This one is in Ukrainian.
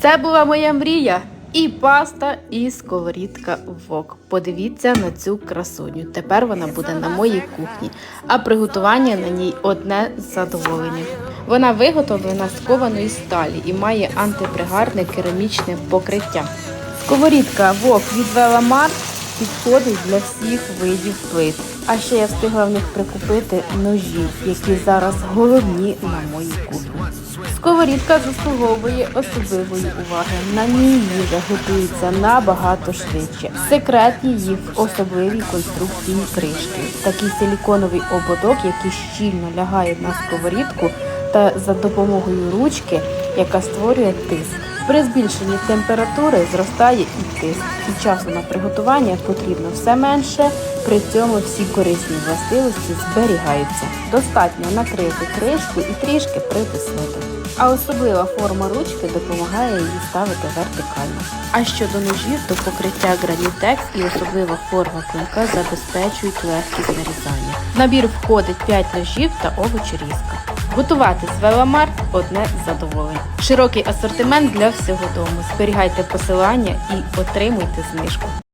Це була моя мрія. І паста, і сковорідка вок. Подивіться на цю красуню. Тепер вона буде на моїй кухні, а приготування на ній одне задоволення. Вона виготовлена з кованої сталі і має антипригарне керамічне покриття. Сковорідка вок від Веламар підходить для всіх видів плит. А ще я встигла в них прикупити ножі, які зараз головні на моїй кухні. Сковорідка заслуговує особливої уваги. На ній їжа готується набагато швидше. Секрет її в особливій конструкції кришки. Такий силіконовий ободок, який щільно лягає на сковорідку, та за допомогою ручки, яка створює тиск. При збільшенні температури зростає і тиск, і часу на приготування потрібно все менше, при цьому всі корисні властивості зберігаються. Достатньо накрити кришку і трішки притиснути. А особлива форма ручки допомагає її ставити вертикально. А щодо ножів, то покриття гранітекс і особлива форма клинка забезпечують легкість нарізання. В набір входить 5 ножів та овочерізка. Готувати з Веламарт – одне задоволення. Широкий асортимент для всього дому. Зберігайте посилання і отримуйте знижку.